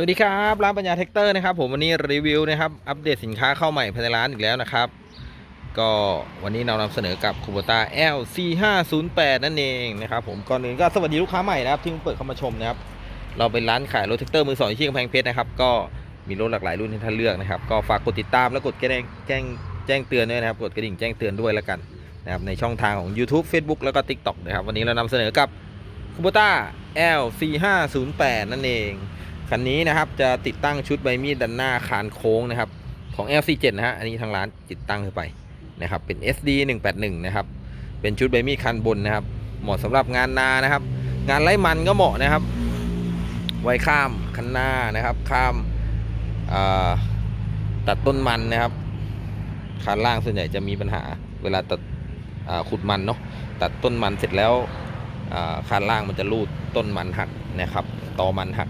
สวัสดีครับร้านปัญญาเทคเตอร์นะครับผมวันนี้รีวิวนะครับอัปเดตสินค้าเข้าใหม่ภายในร้านอีกแล้วนะครับ ก็วันนี้เรานำเสนอกับคูโบต้า L4508 นั่นเองนะครับผมก่อนอื่นก็สวัสดีลูกค้าใหม่นะครับที่เพิ่งเปิดเข้ามาชมนะครับเราเป็นร้านขายรถเทคเตอร์มือสองที่กำแพงเพชรนะครับก็มีรถหลากหลายรุ่นให้ท่านเลือกนะครับ ก็ฝากกดติดตามและกดกระดิ่งแจ้งแจ้งเตือนด้วยนะครับกดกระดิ่งแจ้งเตือนด้วยแล้วกันนะครับในช่องทางของ YouTube Facebook แล้วก็ TikTok นะครับวันนี้เรานำเสนอกับคูโบต้า L4508 นั่นเอง คันนี้นะครับจะติดตั้งชุดใบมีดด้านหน้าคานโค้งนะครับ ของ LC7 นะฮะอันนี้ทางร้านติดตั้งเข้าไปนะครับเป็น SD 181นะครับเป็นชุดใบมีดคันบนนะครับ เหมาะสำหรับงานนานะครับ งานไล่มันก็เหมาะนะครับ ไว้ข้ามคันหน้านะครับ ข้ามาตัดต้นมันนะครับคานล่างส่วนใหญ่จะมีปัญหา เวลาตัดขุดมันเนาะตัดต้นมันเสร็จแล้วคานล่างมันจะรูดต้นมันหักนะครับตอมันหัก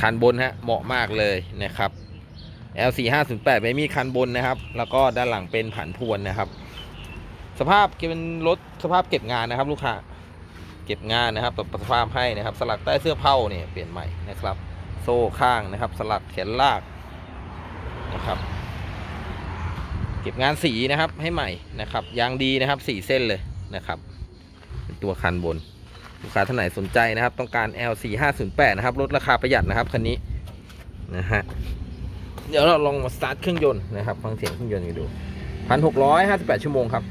คันบนฮะเหมาะมากเลยนะครับ L4508 ไม่มีคันบนนะครับ แล้วก็ด้านหลังเป็นผันพวนนะครับ สภาพเป็นรถสภาพเก็บงานนะครับ ลูกค้าเก็บงานนะครับปรับสภาพให้นะครับ สลักใต้เสื้อเผาเนี่ยเปลี่ยนใหม่นะครับ โซ่ข้างนะครับ สลักแขนลากนะครับ เก็บงานสีนะครับให้ใหม่นะครับยางดีนะครับสี่เส้นเลยนะครับ เป็นตัวคันบน ลูกค้าท่านไหนสนใจนะครับ ต้องการ L4508 นะครับลดราคาประหยัดนะครับคันนี้นะฮะเดี๋ยวเราลองมาสตาร์ทเครื่องยนต์นะครับฟังเสียงเครื่องยนต์กันดูพันหกร้อยห้าสิบแปดชั่วโมงครับ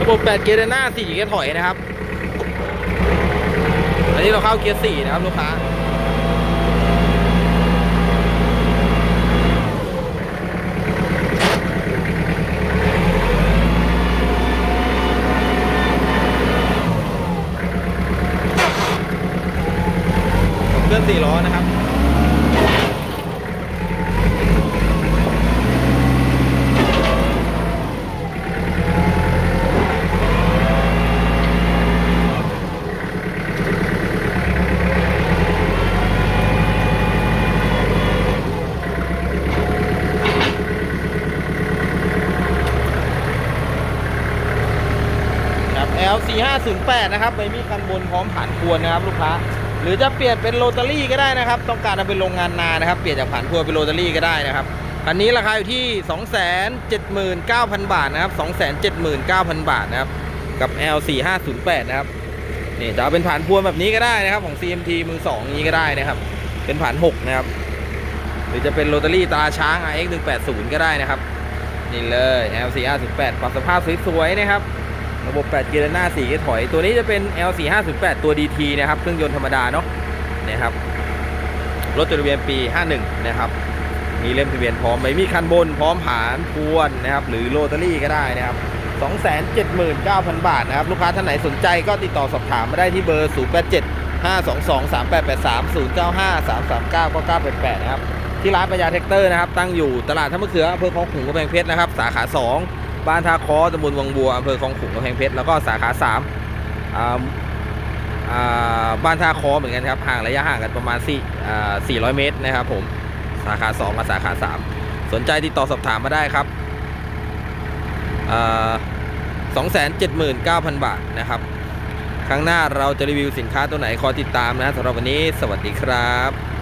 ระบบ8เกียร์เดินหน้า4เกียร์ถอยนะครับ อันนี้เราเข้าเกียร์สี่นะครับลูกค้าเครื่อง4ล้อนะครับ ครับ L 4 5 0 8 นะครับไม่มีคันบนพร้อมผ่านพวนนะครับลูกค้า หรือจะเปลี่ยนเป็นโรตารี่ก็ได้นะครับ ต้องการเอาเป็นโรงงานนานะครับ เปลี่ยนจากผ่านพวนเป็นโรตารี่ก็ได้นะครับคันนี้ราคาอยู่ที่ 279,000 บาทนะครับ 279,000 บาทนะครับ กับ L 4 5 0 8 นะครับ นี่จะเอาเป็นผ่านพวนแบบนี้ก็ได้นะครับ ของ CMT มือ2นี้ก็ได้นะครับ เป็นผ่าน 6 นะครับ หรือจะเป็นโรตารี่ตาช้าง RX 180 ก็ได้นะครับ นี่เลย L 4 5 0 8 ปรับสภาพสวยๆนะครับ ระบบ 8 เกียร์หน้า4เกียร์ถอย ตัวนี้จะเป็น L4508 ตัว DT นะครับ เครื่องยนต์ธรรมดาเนาะนะครับ รถจดทะเบียนปี 51 นะครับ มีเล่มทะเบียนพร้อมไม่มีคันบนพร้อมผานพวนนะครับ หรือโรตารี่ก็ได้นะครับ 279,000 บาทนะครับ ลูกค้าท่านไหนสนใจก็ติดต่อสอบถามมาได้ที่เบอร์ 087 522 3883 095 339 9988 นะครับ ที่ร้านปัญญาเทคเตอร์นะครับ ตั้งอยู่ตลาดท่ามะเขืออำเภอคลองขุงกำแพงเพชรนะครับ สาขา 2 บ้านท่าคอตำบลวังบัวอำเภอคลองขลุงกำแพงเพชรแล้วก็สาขา3อ่าอ่าบ้านท่าคอเหมือนกันครับห่างระยะห่างกันประมาณ4อ่า400เมตรนะครับผมสาขา2กับสาขา3สนใจติดต่อสอบถามมาได้ครับอ่า279,000บาทนะครับครั้งหน้าเราจะรีวิวสินค้าตัวไหนคอยติดตามนะสำหรับวันนี้ สวัสดีครับ